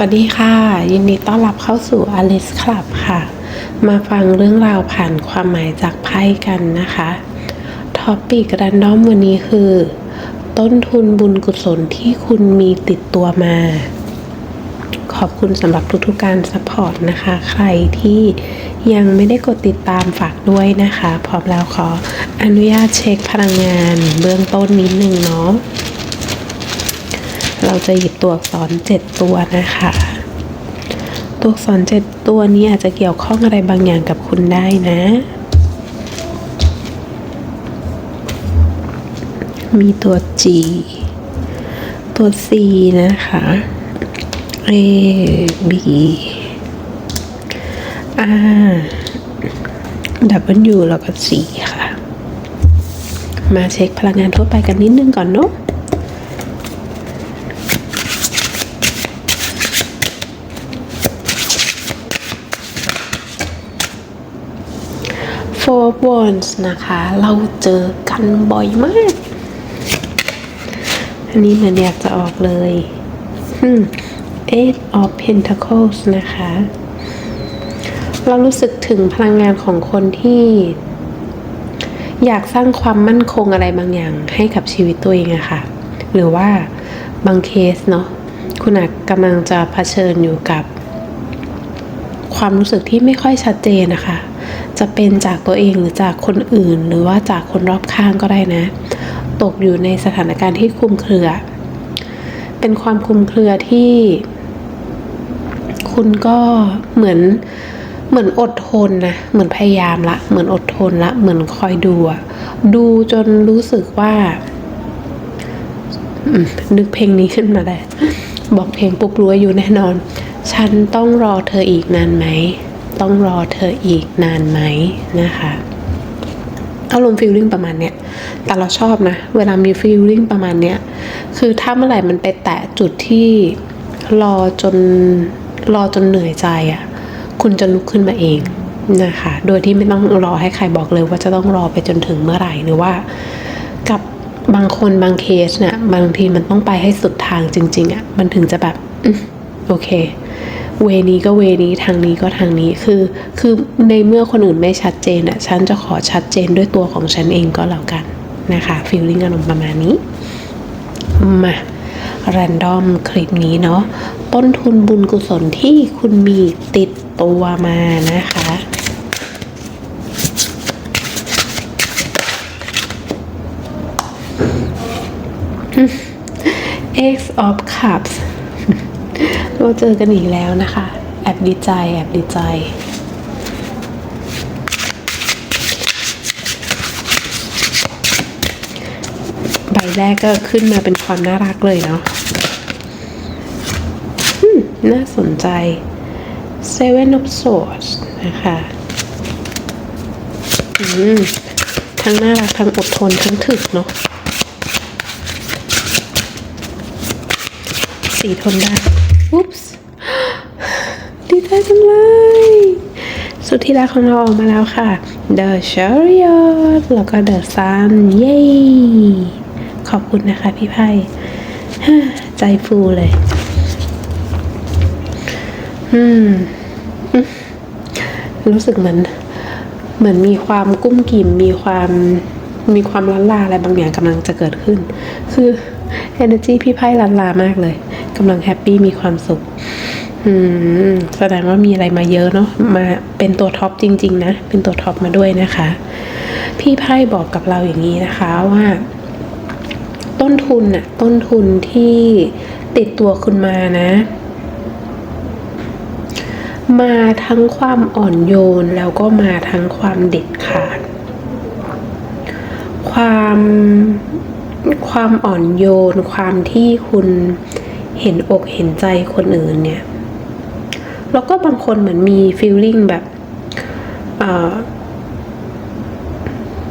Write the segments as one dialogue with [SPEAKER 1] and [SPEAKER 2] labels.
[SPEAKER 1] วัสดีค่ะ ยินดีต้อนรับเข้าสู่ Alice Club ค่ะ มาฟังเรื่องราวผ่านความหมายจากไพ่กันนะคะท็อปิกรันดอมวันนี้คือ ต้นทุนบุญกุศลที่คุณมีติดตัวมา ขอบคุณสำหรับทุกๆการสปอร์ตนะคะ ใครที่ยังไม่ได้กดติดตามฝากด้วยนะคะ พร้อมแล้วขออนุญาตเช็คพลังงานเบื้องต้นนิดนึงเนาะ เราจะหยิบตัวอักษรเจ็ดตัวนะคะ ตัวอักษรเจ็ดตัวนี้อาจจะเกี่ยวข้องอะไรบางอย่างกับคุณได้นะ มีตัว G ตัว C นะคะ A B R W แล้วก็ C ค่ะ มาเช็คพลังงานทั่วไปกันนิดนึงก่อนเนาะ Four Wands นะคะ เราเจอกันบ่อยมาก อันนี้เหมือนอยากจะออกเลยอืม Eight of Pentacles นะคะ เรารู้สึกถึงพลังงานของคนที่อยากสร้างความมั่นคงอะไรบางอย่างให้กับชีวิตตัวเองอะค่ะ หรือว่าบางเคสเนาะคุณอาจกำลังจะเผชิญอยู่กับ ความรู้สึกที่ไม่ค่อยชัดเจนนะคะ จะเป็นจากตัวเองหรือจากคนอื่น หรือว่าจากคนรอบข้างก็ได้นะ ตกอยู่ในสถานการณ์ที่คลุมเครือ เป็นความคลุมเครือที่ คุณก็เหมือนเหมือนอดทนนะ เหมือนพยายามละ เหมือนอดทนละ เหมือนคอยดูอะดูจนรู้สึกว่า นึกเพลงนี้ขึ้นมาได้ บอกเพลงปุ๊บรู้ว่าอยู่แน่นอน ฉันต้องรอเธออีกนานไหม ต้องรอเธออีกนานไหมนะคะอารมณ์ฟีลลิ่งประมาณเนี้ย แต่เราชอบนะ เวลามีฟีลลิ่งประมาณเนี้ย คือถ้าเมื่อไหร่มันไปแตะจุดที่รอจนรอจนเหนื่อยใจอะ่ะ คุณจะลุกขึ้นมาเองนะคะ โดยที่ไม่ต้องรอให้ใครบอกเลยว่าจะต้องรอไปจนถึงเมื่อไหร่ หรือว่า กับบางคนบางเคสเนี่ยบางทีมันต้องไปให้สุดทางจริง ๆอะ่ะ มันถึงจะแบบ โอเค เวนี้ก็เวนี้ทางนี้ก็ทางนี้คือ คือในเมื่อคนอื่นไม่ชัดเจนอะฉันจะขอชัดเจนด้วยตัวของฉันเองก็แล้วกันนะคะฟีลลิ่งอารมณ์ประมาณนี้ มาแรนดอมคลิปนี้เนาะต้นทุนบุญกุศลที่คุณมีติดตัวมานะคะ X of Cups เราเจอกันอีกแล้วนะคะ แอบดีใจ แอบดีใจ ใบแรกก็ขึ้นมาเป็นความน่ารักเลยเนาะน่าสนใจ Seven of Swords นะคะ ทั้งน่ารัก ทั้งอดทน ทั้งถึกเนาะสีทนได้ อุ๊ปส์ดีใจจังเลย สุดที่รักของเราออกมาแล้วค่ะ The Chariot แล้วก็ The Sun เย้ ขอบคุณนะคะพี่ไพ่ใจฟูเลย อืม รู้สึกเหมือน เหมือนมีความกุ้มกิ่ม มีความมีความล้านลาอะไรบางอย่างกำลังจะเกิดขึ้น คือ energy พี่ไพ่ล้านลามากเลย กำลังแฮปปี้มีความสุขอืมแสดงว่ามีอะไรมาเยอะเนาะมาเป็นตัวท็อปจริง ๆ นะ เป็นตัวท็อปมาด้วยนะคะ พี่ไพ่บอกกับเราอย่างนี้นะคะว่า ต้นทุนน่ะต้นทุนที่ติดตัวคุณมานะ มาทั้งความอ่อนโยนแล้วก็มาทั้งความเด็ดขาด ความความอ่อนโยน ความที่คุณ เห็นอกเห็นใจคนอื่นเนี่ย แล้วก็บางคนเหมือนมีฟีลลิ่งแบบเ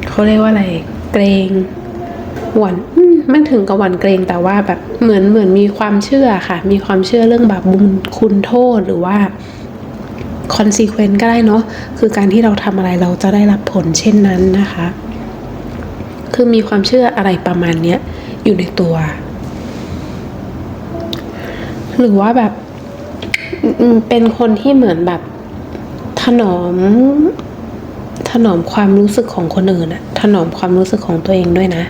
[SPEAKER 1] เขาเรียกว่าอะไรเกรงหวั่นมไม่ถึงกับหวั่นเกรงแต่ว่าแบบเหมือนเหมือนมีความเชื่อค่ะ มีความเชื่อเรื่องแบบบุญคุณโทษหรือว่า consequence ก็ได้เนาะคือการที่เราทำอะไรเราจะได้รับผลเช่นนั้นนะคะ คือมีความเชื่ออะไรประมาณเนี้ยอยู่ในตัว หรือว่าแบบเป็นคนที่เหมือนแบบถนอม ถนอมความรู้สึกของคนอื่นอะถนอมความรู้สึกของตัวเองด้วยนะ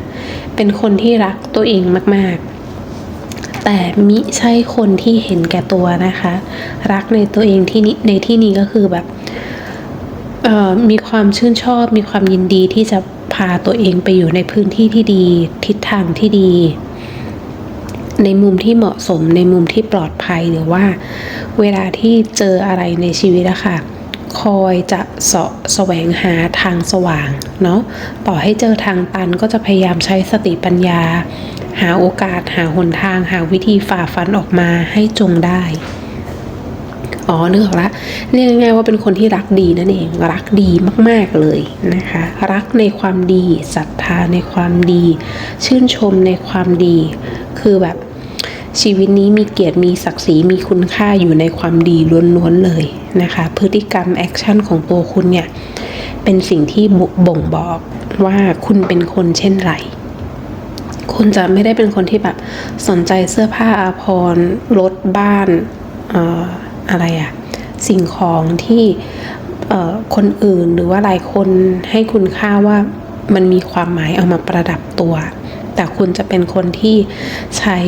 [SPEAKER 1] เป็นคนที่รักตัวเองมาก ๆ แต่มิใช่คนที่เห็นแก่ตัวนะคะ รักในตัวเองที่นี่ในที่นี้ก็คือแบบมีความชื่นชอบ มีความยินดีที่จะพาตัวเองไปอยู่ในพื้นที่ที่ดี ทิศทางที่ดี ในมุมที่เหมาะสมในมุมที่ปลอดภัยหรือว่า เวลาที่เจออะไรในชีวิตอะค่ะคอยจะเสาะแสวงหาทางสว่างเนาะต่อให้เจอทางตันก็จะพยายามใช้สติปัญญา หาโอกาสหาหนทาง หาวิธีฝ่าฟันออกมาให้จงได้ อ๋อนึกออกละเรียกง่ายๆว่าเป็นคนที่รักดีนั่นเองรักดีมากๆเลยนะคะ รักในความดีศรัทธาในความดี ชื่นชมในความดี คือแบบชีวิตนี้มีเกียรติมีศักดิ์ศรีมีคุณค่าอยู่ในความดีล้วนๆเลยนะคะ พฤติกรรมแอคชั่นของตัวคุณเนี่ย เป็นสิ่งที่บ่งบอกว่าคุณเป็นคนเช่นไรคุณจะไม่ได้เป็นคนที่แบบสนใจเสื้อผ้าอาภรณ์รถบ้านเอ่อ อะไรอะสิ่งของที่คนอื่นหรือว่าหลายคนให้คุณค่าว่ามันมีความหมายเอามาประดับตัว แต่คุณจะเป็นคนที่ใช้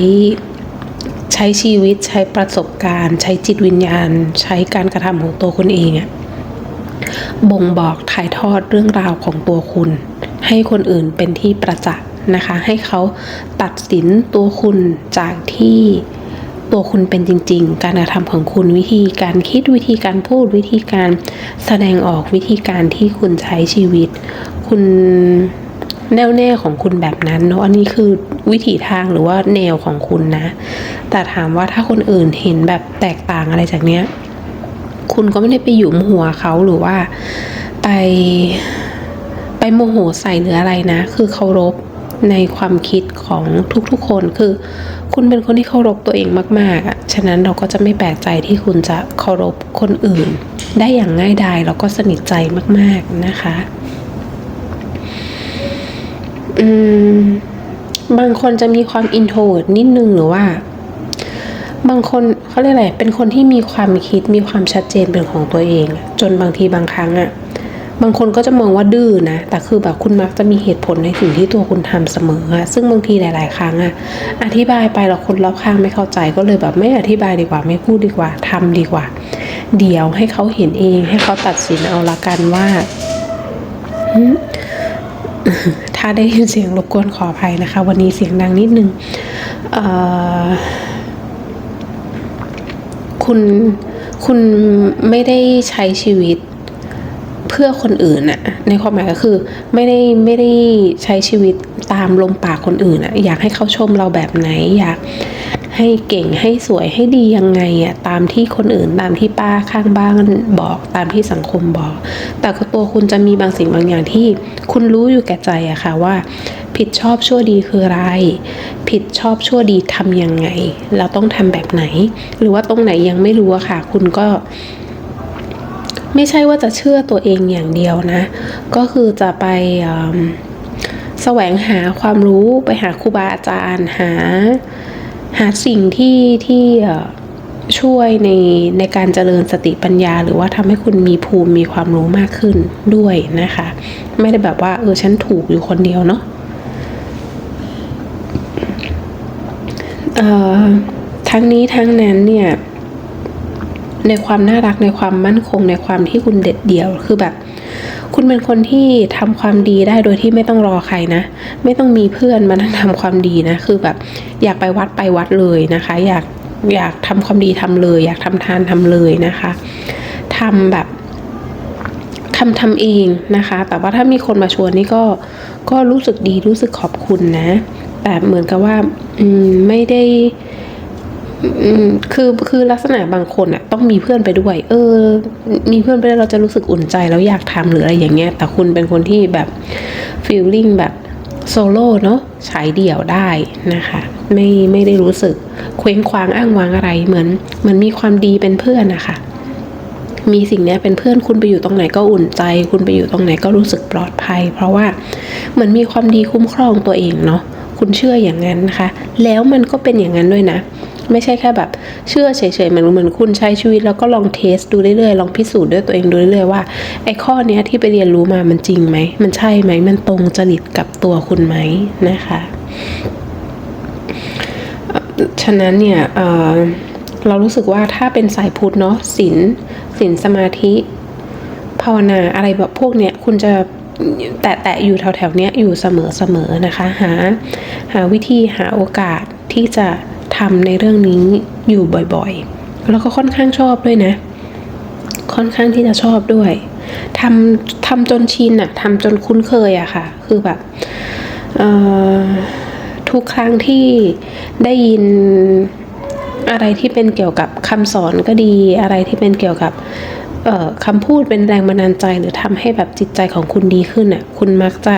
[SPEAKER 1] ใช้ชีวิตใช้ประสบการณ์ ใช้จิตวิญญาณ ใช้การกระทำของตัวคุณเองอะบ่งบอกถ่ายทอดเรื่องราวของตัวคุณ ให้คนอื่นเป็นที่ประจักษ์นะคะ ให้เขาตัดสินตัวคุณจากที่ ตัวคุณเป็นจริง ๆ การกระทำของคุณวิธีการคิดวิธีการพูดวิธีการแสดงออกวิธีการที่คุณใช้ชีวิต คุณแน่วแน่ของคุณแบบนั้นเนาะอันนี้คือวิถีทางหรือว่าแนวของคุณนะ แต่ถามว่าถ้าคนอื่นเห็นแบบแตกต่างอะไรจากเนี้ย คุณก็ไม่ได้ไปหยุมหัวเขาหรือว่าไปไปโมโหใส่หรืออะไรนะ คือเคารพ ในความคิดของทุกๆคนคือ คุณเป็นคนที่เคารพตัวเองมากๆอะฉะนั้นเราก็จะไม่แปลกใจที่คุณจะเคารพคนอื่น ได้อย่างง่ายดายแล้วก็สนิทใจมากๆนะคะอืมบางคนจะมีความอินโทรเวิร์ดนิดนึงหรือว่า บางคนเขาเรียกอะไรเป็นคนที่มีความคิดมีความชัดเจนเป็นของตัวเอง จนบางทีบางครั้งอะ บางคนก็จะมองว่าดื้อนะ แต่คือแบบคุณมักจะมีเหตุผลในสิ่งที่ตัวคุณทำเสมออะซึ่งบางทีหลาย ๆ ครั้งอะอธิบายไปแล้วคนรอบข้างไม่เข้าใจก็เลยแบบไม่อธิบายดีกว่า ไม่พูดดีกว่าทำดีกว่า เดี๋ยวให้เขาเห็นเอง ให้เขาตัดสินเอาละกันว่าถ้าได้ยินเสียงรบกวนขออภัยนะคะ วันนี้เสียงดังนิดนึงคุณคุณไม่ได้ใช้ชีวิต เพื่อคนอื่นอะในความหมายก็คือไม่ได้ไม่ได้ใช้ชีวิตตามลมปากคนอื่นอะอยากให้เขาชมเราแบบไหนอยากให้เก่งให้สวยให้ดียังไงอะตามที่คนอื่นตามที่ป้าข้างบ้านบอกตามที่สังคมบอก แต่ก็ตัวคุณจะมีบางสิ่งบางอย่างที่ คุณรู้อยู่แก่ใจอะค่ะว่า ผิดชอบชั่วดีคืออะไร ผิดชอบชั่วดีทำยังไง เราต้องทำแบบไหน หรือว่าตรงไหนยังไม่รู้อะค่ะ คุณก็ ไม่ใช่ว่าจะเชื่อตัวเองอย่างเดียวนะ ก็คือจะไปแสวงหาความรู้ไปหาครูบาอาจารย์หา หาสิ่งที่ที่ช่วยในในการเจริญสติปัญญา หรือว่าทำให้คุณมีภูมิมีความรู้มากขึ้นด้วยนะคะ ไม่ได้แบบว่าเออฉันถูกอยู่คนเดียวเนาะเออทั้งนี้ทั้งนั้นเนี่ย ในความน่ารักในความมั่นคงในความที่คุณเด็ดเดี่ยวคือแบบ คุณเป็นคนที่ทำความดีได้โดยที่ไม่ต้องรอใครนะ ไม่ต้องมีเพื่อนมานั่งทำความดีนะคือแบบอยากไปวัดไปวัดเลยนะคะ อยากอยากทำความดีทำเลย อยากทำทานทำเลยนะคะทำแบบทำทำเองนะคะ แต่ว่าถ้ามีคนมาชวนนี่ก็ก็รู้สึกดีรู้สึกขอบคุณนะ แต่เหมือนกับว่าอืมไม่ได้ คือคือลักษณะบางคนอะต้องมีเพื่อนไปด้วย เออ มีเพื่อนไปด้วยเราจะรู้สึกอุ่นใจแล้วอยากทำหรืออะไรอย่างเงี้ย แต่คุณเป็นคนที่แบบฟีลลิ่งแบบโซโล่เนาะใช้เดี่ยวได้นะคะ ไม่ไม่ได้รู้สึกเคว้งคว้างอ้างว้างอะไรเหมือนเหมือนมีความดีเป็นเพื่อนนะคะมีสิ่งนี้เป็นเพื่อนคุณไปอยู่ตรงไหนก็อุ่นใจ คุณไปอยู่ตรงไหนก็รู้สึกปลอดภัย เพราะว่าเหมือนมีความดีคุ้มครองตัวเองเนาะคุณเชื่ออย่างนั้นนะคะ แล้วมันก็เป็นอย่างนั้นด้วยนะ ไม่ใช่แค่แบบเชื่อเฉยๆเหมือนเหมือนคุณใช้ชีวิตแล้วก็ลองเทสดูเรื่อยๆลองพิสูจน์ด้วยตัวเองดูเรื่อยๆว่าไอ้ข้อเนี้ยที่ไปเรียนรู้มามันจริงไหมมันใช่ไหมมันตรงจริตกับตัวคุณไหมนะคะฉะนั้นเนี่ยเเรารู้สึกว่าถ้าเป็นสายพุทธเนาะศีลศีลสมาธิ ภาวนาอะไรแบบพวกเนี้ยคุณจะแตะแตะอยู่แถวแถวๆเนี้ยอยู่เสมอเสมอนะคะ หา หาวิธีหาโอกาสที่จะ ทำในเรื่องนี้อยู่บ่อยๆ แล้วก็ค่อนข้างชอบด้วยนะ ค่อนข้างที่จะชอบด้วยทำทำจนชินอะทำจนคุ้นเคยอะค่ะ คือแบบทุกครั้งที่ได้ยินอะไรที่เป็นเกี่ยวกับคำสอนก็ดี อะไรที่เป็นเกี่ยวกับคำพูดเป็นแรงบันดาลใจ หรือทำให้แบบจิตใจของคุณดีขึ้นอะคุณมักจะ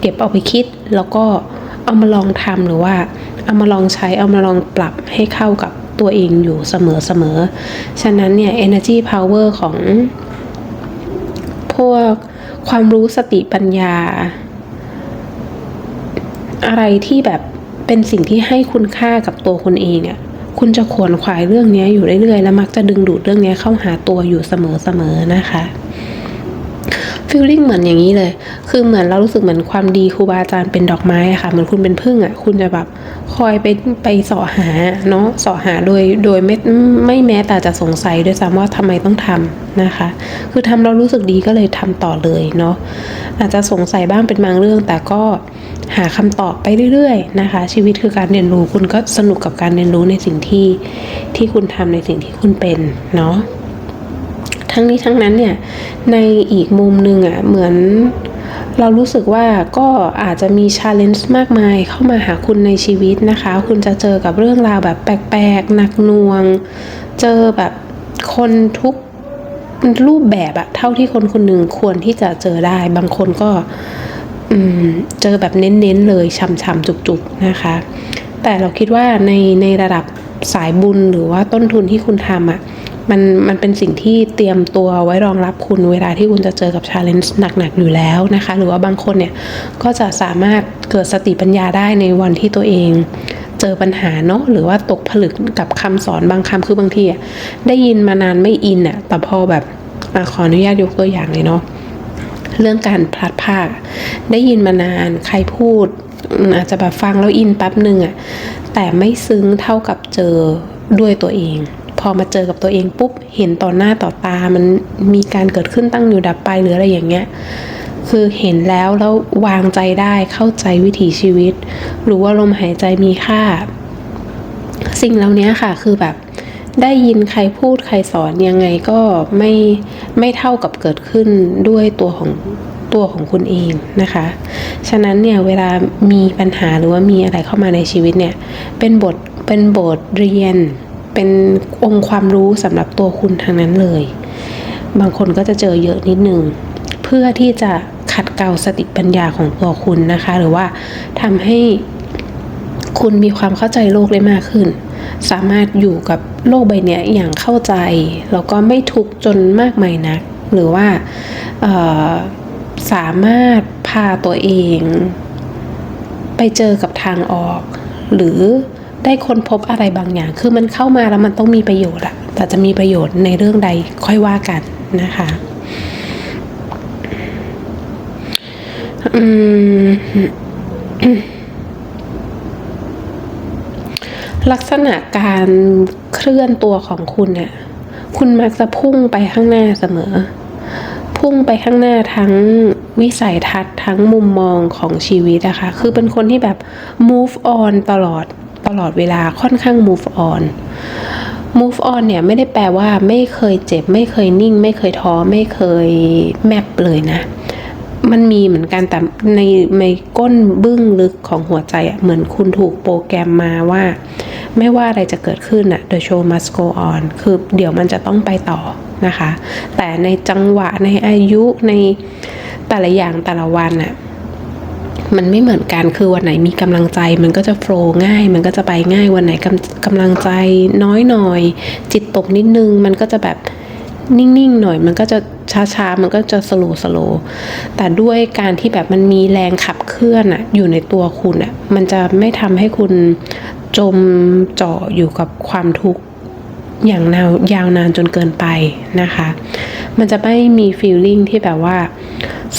[SPEAKER 1] เก็บเอาไปคิด แล้วก็เอามาลองทำหรือว่า เอามาลองใช้เอามาลองปรับให้เข้ากับตัวเองอยู่เสมอๆ ฉะนั้นเนี่ย energy power ของ พวกความรู้สติปัญญา อะไรที่แบบเป็นสิ่งที่ให้คุณค่ากับตัวคุณเองเนี่ยคุณจะขวนขวายเรื่องนี้อยู่เรื่อยๆ แล้วมักจะดึงดูดเรื่องนี้เข้าหาตัวอยู่เสมอๆ นะคะ ฟีลลิ่งเหมือนอย่างนี้เลย คือเหมือนเรารู้สึกเหมือนความดีครูบาอาจารย์เป็นดอกไม้อะค่ะเหมือนคุณเป็นพึ่งอะคุณจะแบบคอยไปไปเสาะหาเนาะเสาะหาโดยโดยไม่ไม่แม้แต่จะสงสัยด้วยซ้ำว่าทำไมต้องทำนะคะ คือทำเรารู้สึกดีก็เลยทำต่อเลยเนาะอาจจะสงสัยบ้างเป็นบางเรื่อง แต่ก็หาคำตอบไปเรื่อยๆนะคะ ชีวิตคือการเรียนรู้คุณก็สนุกกับการเรียนรู้ในสิ่งที่ที่คุณทำในสิ่งที่คุณเป็นเนาะ ทั้งนี้ทั้งนั้นเนี่ยในอีกมุมหนึ่งอะ่ะเหมือนเรารู้สึกว่าก็อาจจะมีชาเลนจ์มากมายเข้ามาหาคุณในชีวิตนะคะ คุณจะเจอกับเรื่องราวแบบแปลกๆหนักหน่วง เจอแบบคนทุกรูปแบบอะเท่าที่คนคนหนึ่งควรที่จะเจอได้ บางคนก็เจอแบบเน้นๆเลยช่ำๆจุกๆนะคะ แต่เราคิดว่าในในระดับสายบุญหรือว่าต้นทุนที่คุณทำอะ่ะ มันมันเป็นสิ่งที่เตรียมตัวไว้รองรับคุณเวลาที่คุณจะเจอกับชาเลนจ์หนักๆอยู่แล้วนะคะ หรือว่าบางคนเนี่ยก็จะสามารถเกิดสติปัญญาได้ในวันที่ตัวเองเจอปัญหาเนาะหรือว่าตกผลึกกับคำสอนบางคำคือบางทีอะได้ยินมานานไม่อินอะแต่พอแบบอขออนุญาตยกตัวอย่างเลยเนาะเรื่องการพลัดพากได้ยินมานานใครพูดอืมอาจจะแบบฟังแล้วอินแป๊บหนึ่งอะแต่ไม่ซึ้งเท่ากับเจอด้วยตัวเอง พอมาเจอกับตัวเองปุ๊บเห็นต่อหน้าต่อตามันมีการเกิดขึ้นตั้งอยู่ดับไปหรืออะไรอย่างเงี้ยคือเห็นแล้วแล้ววางใจได้เข้าใจวิถีชีวิต รู้ว่าลมหายใจมีค่า สิ่งเหล่านี้ค่ะคือแบบได้ยินใครพูดใครสอนยังไงก็ไม่ไม่เท่ากับเกิดขึ้นด้วยตัวของตัวของคุณเองนะคะ ฉะนั้นเนี่ยเวลามีปัญหาหรือว่ามีอะไรเข้ามาในชีวิตเนี่ย เป็นบทเป็นบทเรียน เป็นองค์ความรู้สำหรับตัวคุณทางนั้นเลย บางคนก็จะเจอเยอะนิดนึง เพื่อที่จะขัดเกลาสติปัญญาของตัวคุณนะคะ หรือว่าทำให้คุณมีความเข้าใจโลกได้มากขึ้น สามารถอยู่กับโลกใบนี้อย่างเข้าใจ แล้วก็ไม่ทุกข์จนมากมายนัก หรือว่าสามารถพาตัวเอง ไปเจอกับทางออก หรือ ได้ค้นพบอะไรบางอย่าง คือมันเข้ามาแล้วมันต้องมีประโยชน์อะแต่จะมีประโยชน์ในเรื่องใดค่อยว่ากันนะคะอืมลักษณะการเคลื่อนตัวของคุณเนี่ย คุณมักจะพุ่งไปข้างหน้าเสมอ พุ่งไปข้างหน้าทั้งวิสัยทัศน์ทั้งมุมมองของชีวิตอะคะ คือเป็นคนที่แบบ move on ตลอด ตลอดเวลาค่อนข้าง move on move on เนี่ยไม่ได้แปลว่าไม่เคยเจ็บ ไม่เคยนิ่ง ไม่เคยท้อไม่เคยแมปเลยนะ มันมีเหมือนกันแต่ในในก้นบึ้งลึกของหัวใจอะเหมือนคุณถูกโปรแกรมมาว่า ไม่ว่าอะไรจะเกิดขึ้นอะ the show must go on คือเดี๋ยวมันจะต้องไปต่อนะคะ แต่ในจังหวะในอายุในแต่ละอย่างแต่ละวันอะ มันไม่เหมือนกันคือวันไหนมีกำลังใจ มันก็จะโฟล์ง่าย มันก็จะไปง่ายวันไหนกำกำลังใจน้อยหน่อย จิตตกนิดนึง มันก็จะแบบนิ่งๆหน่อย มันก็จะช้าๆ มันก็จะสโลสโลแต่ด้วยการที่แบบมันมีแรงขับเคลื่อนอะอยู่ในตัวคุณอะมันจะไม่ทำให้คุณจมเจาะอยู่กับความทุกข์อย่างนาวยาวนานจนเกินไปนะคะ มันจะไม่มีฟีลลิ่งที่แบบว่า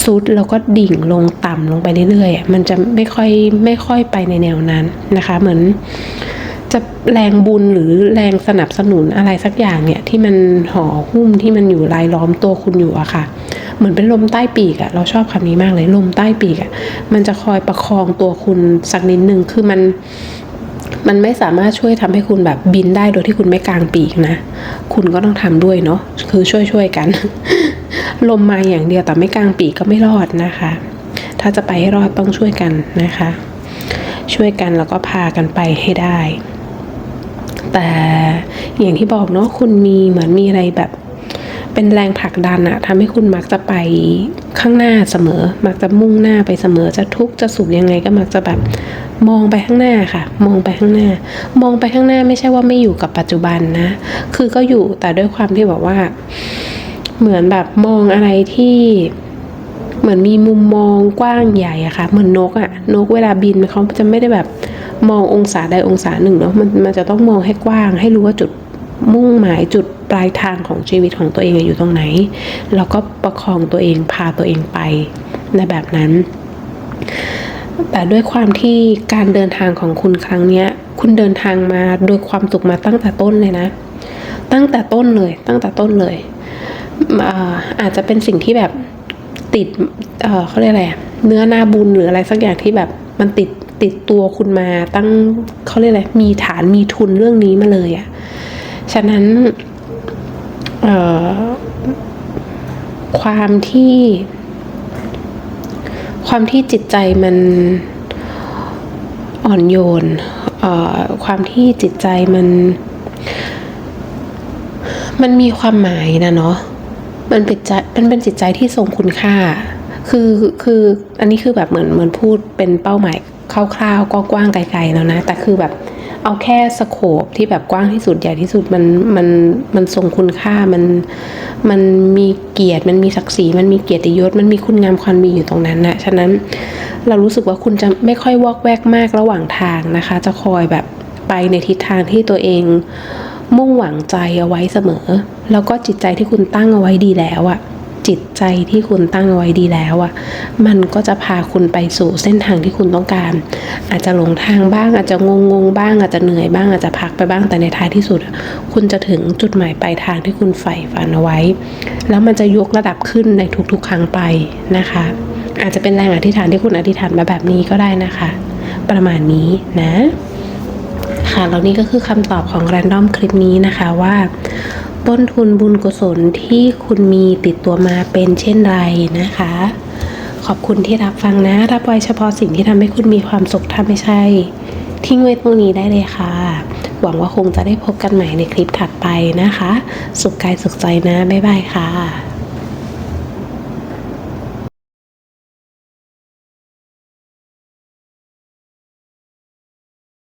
[SPEAKER 1] ซุดแล้วก็ดิ่งลงต่ำลงไปเรื่อยๆ มันจะไม่ค่อยไม่ค่อยไปในแนวนั้นนะคะ เหมือนจะแรงบุญหรือแรงสนับสนุนอะไรสักอย่างเนี่ย ที่มันห่อหุ้มที่มันอยู่รายล้อมตัวคุณอยู่อะค่ะ เหมือนเป็นลมใต้ปีกอะเราชอบคำนี้มากเลยลมใต้ปีกอะมันจะคอยประคองตัวคุณสักนิดนึงคือมันมันไม่สามารถช่วยทำให้คุณแบบบินได้โดยที่คุณไม่กางปีกนะ คุณก็ต้องทำด้วยเนาะ คือช่วยๆกัน ลมมาอย่างเดียวแต่ไม่กลางปีกก็ไม่รอดนะคะ ถ้าจะไปให้รอดต้องช่วยกันนะคะ ช่วยกันแล้วก็พากันไปให้ได้ แต่อย่างที่บอกเนาะคุณมีเหมือนมีอะไรแบบเป็นแรงผลักดันอะทำให้คุณมักจะไปข้างหน้าเสมอ มักจะมุ่งหน้าไปเสมอ จะทุกข์จะสุขยังไงก็มักจะแบบมองไปข้างหน้าค่ะ มองไปข้างหน้า มองไปข้างหน้าไม่ใช่ว่าไม่อยู่กับปัจจุบันนะ คือก็อยู่แต่ด้วยความที่แบบว่า เหมือนแบบมองอะไรที่เหมือนมีมุมมองกว้างใหญ่อะค่ะ เหมือนนกอะนกเวลาบินเขาจะไม่ได้แบบมององศาใดองศาหนึ่งเนาะมันมันจะต้องมองให้กว้าง ให้รู้ว่าจุดมุ่งหมายจุดปลายทางของชีวิตของตัวเองอยู่ตรงไหน แล้วก็ประคองตัวเองพาตัวเองไปในแบบนั้น แต่ด้วยความที่การเดินทางของคุณครั้งเนี้ย คุณเดินทางมาโดยความสุขมาตั้งแต่ต้นเลยนะ ตั้งแต่ต้นเลย ตั้งแต่ต้นเลย อาจจะเป็นสิ่งที่แบบติดเเขาเรียกอะไรเนื้อนาบุญหรืออะไรสักอย่างที่แบบมันติดติดตัวคุณมาตั้งเขาเรียกอะไรมีฐานมีทุนเรื่องนี้มาเลยอะฉะนั้นความที่ ความที่จิตใจมันอ่อนโยนความที่จิตใจมัน มันมีความหมายนะเนาะ มันเป็นใจมันเป็นจิตใจที่ทรงคุณค่า คือคืออันนี้คือแบบเหมือนเหมือนพูดเป็นเป้าหมายคร่าวๆก็กว้างไกลๆแล้วนะ แต่คือแบบเอาแค่สโคปที่แบบกว้างที่สุดใหญ่ที่สุดมันมันมันทรงคุณค่ามันมันมีเกียรติมันมีศักดิ์ศรีมันมีเกียรติยศมันมีคุณงามความดีอยู่ตรงนั้นนะฉะนั้นเรารู้สึกว่าคุณจะไม่ค่อยวอกแวกมากระหว่างทางนะคะ จะคอยแบบไปในทิศทางที่ตัวเอง มุ่งหวังใจเอาไว้เสมอ แล้วก็จิตใจที่คุณตั้งเอาไว้ดีแล้วอะจิตใจที่คุณตั้งเอาไว้ดีแล้วอะมันก็จะพาคุณไปสู่เส้นทางที่คุณต้องการ อาจจะหลงทางบ้าง อาจจะงงงบ้าง อาจจะเหนื่อยบ้าง อาจจะพักไปบ้างแต่ในท้ายที่สุด คุณจะถึงจุดหมายปลายทางที่คุณใฝ่ฝันเอาไว้ แล้วมันจะยกระดับขึ้นในทุกๆ ครั้งไปนะคะ อาจจะเป็นแรงอธิษฐานที่คุณอธิษฐานมาแบบนี้ก็ได้นะคะ ประมาณนี้นะ ค่ะแล้วนี่ก็คือคำตอบของแรนดอมคลิปนี้นะคะว่า ต้นทุนบุญกุศลที่คุณมีติดตัวมาเป็นเช่นไรนะคะ ขอบคุณที่รับฟังนะ รับไว้เฉพาะสิ่งที่ทำให้คุณมีความสุขถ้าไม่ใช่ ทิ้งไว้ตรงนี้ได้เลยค่ะ หวังว่าคงจะได้พบกันใหม่ในคลิปถัดไปนะคะ สุขกายสุขใจนะ บ๊ายบายค่ะ